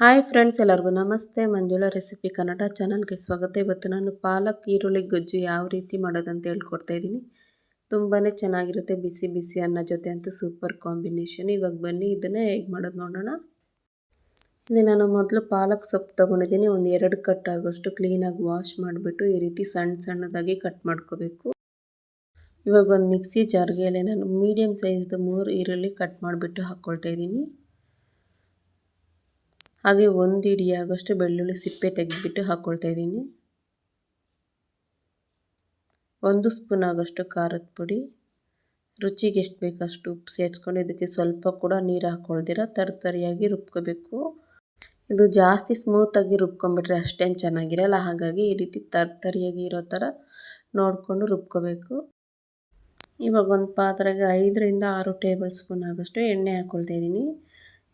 Hi friends, ಎಲ್ಲರಿಗೂ ನಮಸ್ತೆ. Manjula recipe Kannada ಚಾನಲ್ಗೆ ಸ್ವಾಗತ. ಇವತ್ತು ನಾನು ಪಾಲಕ್, ಈರುಳ್ಳಿ, ಗೊಜ್ಜು ಯಾವ ರೀತಿ ಮಾಡೋದಂತ ಹೇಳ್ಕೊಡ್ತಾ ಇದ್ದೀನಿ. ತುಂಬಾ ಚೆನ್ನಾಗಿರುತ್ತೆ. ಬಿಸಿ ಬಿಸಿ ಅನ್ನ ಜೊತೆ ಅಂತೂ ಸೂಪರ್ ಕಾಂಬಿನೇಷನ್. ಇವಾಗ ಬನ್ನಿ, ಇದನ್ನೇ ಹೇಗೆ ಮಾಡೋದು ನೋಡೋಣ. ಇಲ್ಲಿ ನಾನು ಮೊದಲು ಪಾಲಕ್ ಸೊಪ್ಪು ತೊಗೊಂಡಿದ್ದೀನಿ. ಒಂದು ಎರಡು ಕಟ್ ಆಗೋಷ್ಟು ಕ್ಲೀನಾಗಿ ವಾಶ್ ಮಾಡಿಬಿಟ್ಟು ಈ ರೀತಿ ಸಣ್ಣ ಸಣ್ಣದಾಗಿ ಕಟ್ ಮಾಡ್ಕೋಬೇಕು. ಇವಾಗ ಒಂದು ಮಿಕ್ಸಿ ಜಾರ್ಗೆ ನಾನು ಮೀಡಿಯಮ್ ಸೈಜ್ದು ಮೂರು ಈರುಳ್ಳಿ ಕಟ್ ಮಾಡಿಬಿಟ್ಟು ಹಾಕ್ಕೊಳ್ತಾ ಇದ್ದೀನಿ. ಹಾಗೆ ಒಂದು ಇಡಿಯಾಗಷ್ಟು ಬೆಳ್ಳುಳ್ಳಿ ಸಿಪ್ಪೆ ತೆಗೆದುಬಿಟ್ಟು ಹಾಕ್ಕೊಳ್ತಾ ಇದ್ದೀನಿ. ಒಂದು ಸ್ಪೂನ್ ಆಗೋಷ್ಟು ಖಾರದ ಪುಡಿ. ರುಚಿಗೆ ಎಷ್ಟು ಬೇಕಷ್ಟು ಉಪ್ಪು ಸೇರಿಸ್ಕೊಂಡು ಇದಕ್ಕೆ ಸ್ವಲ್ಪ ಕೂಡ ನೀರು ಹಾಕ್ಕೊಳ್ದಿರ ತರಿಯಾಗಿ ರುಬ್ಕೋಬೇಕು. ಇದು ಜಾಸ್ತಿ ಸ್ಮೂತಾಗಿ ರುಬ್ಕೊಂಡ್ಬಿಟ್ರೆ ಅಷ್ಟೇನು ಚೆನ್ನಾಗಿರಲ್ಲ, ಹಾಗಾಗಿ ಈ ರೀತಿ ತರಿಯಾಗಿ ಇರೋ ಥರ ನೋಡಿಕೊಂಡು ರುಬ್ಕೋಬೇಕು. ಇವಾಗ ಒಂದು ಪಾತ್ರೆಗೆ ಐದರಿಂದ ಆರು ಟೇಬಲ್ ಸ್ಪೂನ್ ಆಗೋಷ್ಟು ಎಣ್ಣೆ ಹಾಕ್ಕೊಳ್ತಾ ಇದ್ದೀನಿ.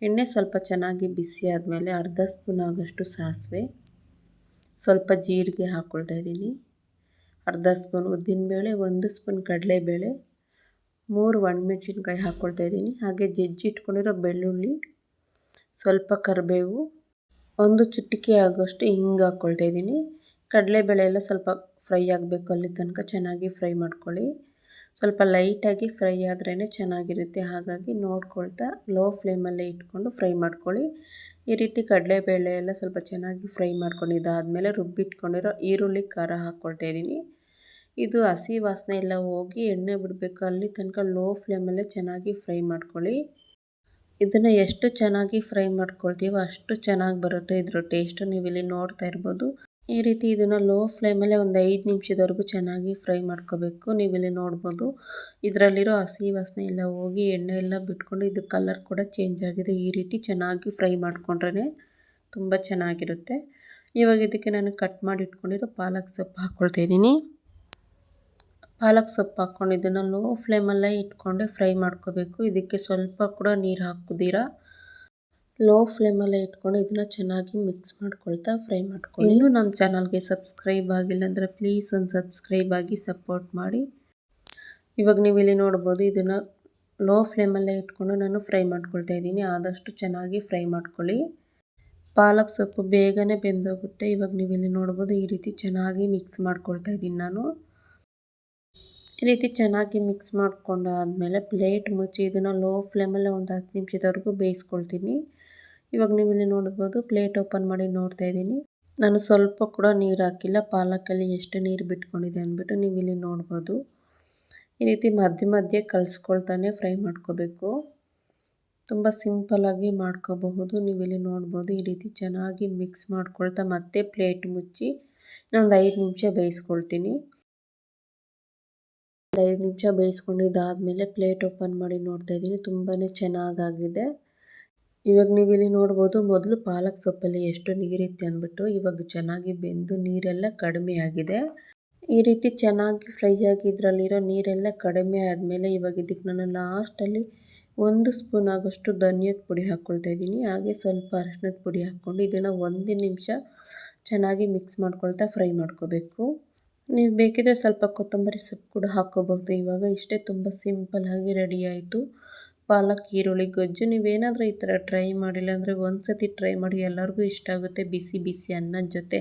ಎಣ್ಣೆ ಸ್ವಲ್ಪ ಚೆನ್ನಾಗಿ ಬಿಸಿ ಆದಮೇಲೆ ಅರ್ಧ ಸ್ಪೂನ್ ಆಗೋಷ್ಟು ಸಾಸಿವೆ. ಸ್ವಲ್ಪ ಜೀರಿಗೆ ಹಾಕ್ಕೊಳ್ತಾ ಇದ್ದೀನಿ. ಅರ್ಧ ಸ್ಪೂನ್ ಉದ್ದಿನಬೇಳೆ ಒಂದು ಸ್ಪೂನ್ ಕಡಲೆಬೇಳೆ, ಮೂರು ಒಣಮೆಣ್ಸಿನ್ಕಾಯಿ ಹಾಕ್ಕೊಳ್ತಾ ಇದ್ದೀನಿ. ಹಾಗೆ ಜಜ್ಜಿ ಇಟ್ಕೊಂಡಿರೋ ಬೆಳ್ಳುಳ್ಳಿ, ಸ್ವಲ್ಪ ಕರಿಬೇವು, ಒಂದು ಚುಟ್ಟಿಕೆ ಆಗೋಷ್ಟು ಹಿಂಗೆ ಹಾಕ್ಕೊಳ್ತಾ ಇದ್ದೀನಿ. ಕಡಲೆಬೇಳೆ ಎಲ್ಲ ಸ್ವಲ್ಪ ಫ್ರೈ ಆಗಬೇಕು ಅಲ್ಲಿ ತನಕ ಚೆನ್ನಾಗಿ ಫ್ರೈ ಮಾಡ್ಕೊಳ್ಳಿ. ಸ್ವಲ್ಪ ಲೈಟಾಗಿ ಫ್ರೈ ಆದ್ರೇ ಚೆನ್ನಾಗಿರುತ್ತೆ. ಹಾಗಾಗಿ ನೋಡ್ಕೊಳ್ತಾ ಲೋ ಫ್ಲೇಮಲ್ಲೇ ಇಟ್ಕೊಂಡು ಫ್ರೈ ಮಾಡ್ಕೊಳ್ಳಿ. ಈ ರೀತಿ ಕಡಲೆಬೇಳೆ ಎಲ್ಲ ಸ್ವಲ್ಪ ಚೆನ್ನಾಗಿ ಫ್ರೈ ಮಾಡ್ಕೊಂಡು ಇದಾದಮೇಲೆ ರುಬ್ಬಿಟ್ಕೊಂಡಿರೋ ಈರುಳ್ಳಿ ಖಾರ ಹಾಕ್ಕೊಳ್ತಾ ಇದ್ದೀನಿ. ಇದು ಹಸಿ ವಾಸನೆ ಎಲ್ಲ ಹೋಗಿ ಎಣ್ಣೆ ಬಿಡಬೇಕು. ಅಲ್ಲಿ ತನಕ ಲೋ ಫ್ಲೇಮಲ್ಲೇ ಚೆನ್ನಾಗಿ ಫ್ರೈ ಮಾಡ್ಕೊಳ್ಳಿ. ಇದನ್ನು ಎಷ್ಟು ಚೆನ್ನಾಗಿ ಫ್ರೈ ಮಾಡ್ಕೊಳ್ತೀವೋ ಅಷ್ಟು ಚೆನ್ನಾಗಿ ಬರುತ್ತೆ ಇದ್ರ ಟೇಸ್ಟು. ನೀವು ಇಲ್ಲಿ ನೋಡ್ತಾ ಇರ್ಬೋದು. ಈ ರೀತಿ ಇದನ್ನು ಲೋ ಫ್ಲೇಮಲ್ಲೇ ಒಂದು ಐದು ನಿಮಿಷದವರೆಗೂ ಚೆನ್ನಾಗಿ ಫ್ರೈ ಮಾಡ್ಕೋಬೇಕು. ನೀವಿಲ್ಲಿ ನೋಡ್ಬೋದು. ಇದರಲ್ಲಿರೋ ಹಸಿ ವಾಸನೆ ಎಲ್ಲ ಹೋಗಿ ಎಣ್ಣೆ ಎಲ್ಲ ಬಿಟ್ಕೊಂಡು ಇದು ಕಲರ್ ಕೂಡ ಚೇಂಜ್ ಆಗಿದೆ. ಈ ರೀತಿ ಚೆನ್ನಾಗಿ ಫ್ರೈ ಮಾಡಿಕೊಂಡ್ರೇ ತುಂಬ ಚೆನ್ನಾಗಿರುತ್ತೆ. ಇವಾಗ ಇದಕ್ಕೆ ನಾನು ಕಟ್ ಮಾಡಿ ಇಟ್ಕೊಂಡಿರೋ ಪಾಲಕ್ ಸೊಪ್ಪು ಹಾಕ್ಕೊಳ್ತಾ ಇದ್ದೀನಿ. ಪಾಲಕ್ ಸೊಪ್ಪು ಹಾಕ್ಕೊಂಡು ಇದನ್ನು ಲೋ ಫ್ಲೇಮಲ್ಲೇ ಇಟ್ಕೊಂಡೆ ಫ್ರೈ ಮಾಡ್ಕೋಬೇಕು. ಇದಕ್ಕೆ ಸ್ವಲ್ಪ ಕೂಡ ನೀರು ಹಾಕೋದಿರ? ಲೋ ಫ್ಲೇಮಲ್ಲೇ ಇಟ್ಕೊಂಡು ಇದನ್ನು ಚೆನ್ನಾಗಿ ಮಿಕ್ಸ್ ಮಾಡ್ಕೊಳ್ತಾ ಫ್ರೈ ಮಾಡ್ಕೊಳ್ಳಿ. ಇನ್ನೂ ನಮ್ಮ ಚಾನಲ್ಗೆ ಸಬ್ಸ್ಕ್ರೈಬ್ ಆಗಿಲ್ಲ ಅಂದರೆ ಪ್ಲೀಸ್ ಒಂದು ಸಬ್ಸ್ಕ್ರೈಬ್ ಆಗಿ ಸಪೋರ್ಟ್ ಮಾಡಿ. ಇವಾಗ ನೀವು ಇಲ್ಲಿ ನೋಡ್ಬೋದು ಇದನ್ನು ಲೋ ಫ್ಲೇಮಲ್ಲೇ ಇಟ್ಕೊಂಡು ನಾನು ಫ್ರೈ ಮಾಡ್ಕೊಳ್ತಾ ಇದ್ದೀನಿ. ಆದಷ್ಟು ಚೆನ್ನಾಗಿ ಫ್ರೈ ಮಾಡ್ಕೊಳ್ಳಿ. ಪಾಲಕ್ ಸೊಪ್ಪು ಬೇಗನೆ ಬೆಂದೋಗುತ್ತೆ. ಇವಾಗ ನೀವು ಇಲ್ಲಿ ನೋಡ್ಬೋದು ಈ ರೀತಿ ಚೆನ್ನಾಗಿ ಮಿಕ್ಸ್ ಮಾಡ್ಕೊಳ್ತಾ ಇದ್ದೀನಿ ನಾನು. ಈ ರೀತಿ ಚೆನ್ನಾಗಿ ಮಿಕ್ಸ್ ಮಾಡ್ಕೊಂಡಾದಮೇಲೆ ಪ್ಲೇಟ್ ಮುಚ್ಚಿ ಇದನ್ನು ಲೋ ಫ್ಲೇಮಲ್ಲೇ ಒಂದು ಹತ್ತು ನಿಮಿಷದವರೆಗೂ ಬೇಯಿಸ್ಕೊಳ್ತೀನಿ. ಇವಾಗ ನೀವು ಇಲ್ಲಿ ನೋಡ್ಬೋದು ಪ್ಲೇಟ್ ಓಪನ್ ಮಾಡಿ ನೋಡ್ತಾ ಇದ್ದೀನಿ. ನಾನು ಸ್ವಲ್ಪ ಕೂಡ ನೀರು ಹಾಕಿಲ್ಲ, ಪಾಲಕಲ್ಲಿ ಎಷ್ಟು ನೀರು ಬಿಟ್ಕೊಂಡಿದೆ ಅಂದ್ಬಿಟ್ಟು ನೀವು ಇಲ್ಲಿ ನೋಡ್ಬೋದು. ಈ ರೀತಿ ಮಧ್ಯೆ ಮಧ್ಯೆ ಕಲಿಸ್ಕೊಳ್ತಾನೆ ಫ್ರೈ ಮಾಡ್ಕೋಬೇಕು. ತುಂಬ ಸಿಂಪಲಾಗಿ ಮಾಡ್ಕೋಬಹುದು, ನೀವು ಇಲ್ಲಿ ನೋಡ್ಬೋದು ಈ ರೀತಿ ಚೆನ್ನಾಗಿ ಮಿಕ್ಸ್ ಮಾಡ್ಕೊಳ್ತಾ ಮತ್ತೆ ಪ್ಲೇಟ್ ಮುಚ್ಚಿ ಇನ್ನೊಂದು ಐದು ನಿಮಿಷ ಬೇಯಿಸ್ಕೊಳ್ತೀನಿ. ಐದು ನಿಮಿಷ ಬೇಯಿಸ್ಕೊಂಡಿದ್ದಾದಮೇಲೆ ಪ್ಲೇಟ್ ಓಪನ್ ಮಾಡಿ ನೋಡ್ತಾ ಇದ್ದೀನಿ. ತುಂಬಾ ಚೆನ್ನಾಗಾಗಿದೆ. ಇವಾಗ ನೀವು ಇಲ್ಲಿ ನೋಡ್ಬೋದು ಮೊದಲು ಪಾಲಕ್ ಸೊಪ್ಪಲ್ಲಿ ಎಷ್ಟು ನೀರಿತ್ತು ಅಂದ್ಬಿಟ್ಟು ಇವಾಗ ಚೆನ್ನಾಗಿ ಬೆಂದು ನೀರೆಲ್ಲ ಕಡಿಮೆ ಆಗಿದೆ. ಈ ರೀತಿ ಚೆನ್ನಾಗಿ ಫ್ರೈ ಆಗಿ ಇದರಲ್ಲಿರೋ ನೀರೆಲ್ಲ ಕಡಿಮೆ ಆದಮೇಲೆ ಇವಾಗ ಇದಕ್ಕೆ ನಾನು ಲಾಸ್ಟಲ್ಲಿ ಒಂದು ಸ್ಪೂನ್ ಆಗೋಷ್ಟು ಧನಿಯದ ಪುಡಿ ಹಾಕ್ಕೊಳ್ತಾ ಇದ್ದೀನಿ. ಹಾಗೆ ಸ್ವಲ್ಪ ಅರಶಿನದ ಪುಡಿ ಹಾಕ್ಕೊಂಡು ಇದನ್ನು ಒಂದು ನಿಮಿಷ ಚೆನ್ನಾಗಿ ಮಿಕ್ಸ್ ಮಾಡ್ಕೊಳ್ತಾ ಫ್ರೈ ಮಾಡ್ಕೋಬೇಕು. ನೀವು ಬೇಕಿದ್ರೆ ಸ್ವಲ್ಪ ಕೊತ್ತಂಬರಿ ಸೊಪ್ಪು ಕೂಡ ಹಾಕ್ಕೋಬಹುದು. ಇವಾಗ ಇಷ್ಟೇ ತುಂಬ ಸಿಂಪಲ್ಲಾಗಿ ರೆಡಿ ಆಯಿತು. ಪಾಲಕ್, ಈರುಳ್ಳಿ, ಗೊಜ್ಜು, ನೀವೇನಾದರೂ ಈ ಥರ ಟ್ರೈ ಮಾಡಿಲ್ಲ ಅಂದರೆ ಒಂದು ಸತಿ ಟ್ರೈ ಮಾಡಿ ಎಲ್ಲರಿಗೂ ಇಷ್ಟ ಆಗುತ್ತೆ. ಬಿಸಿ ಬಿಸಿ ಅನ್ನದ ಜೊತೆ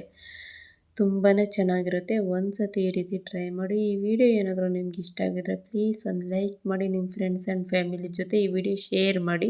ತುಂಬಾ ಚೆನ್ನಾಗಿರುತ್ತೆ. ಒಂದು ಸತಿ ಈ ರೀತಿ ಟ್ರೈ ಮಾಡಿ. ಈ ವಿಡಿಯೋ ಏನಾದರೂ ನಿಮ್ಗೆ ಇಷ್ಟ ಆಗಿದ್ರೆ ಪ್ಲೀಸ್ ಒಂದು ಲೈಕ್ ಮಾಡಿ. ನಿಮ್ಮ ಫ್ರೆಂಡ್ಸ್ ಆ್ಯಂಡ್ ಫ್ಯಾಮಿಲಿ ಜೊತೆ ಈ ವಿಡಿಯೋ ಶೇರ್ ಮಾಡಿ.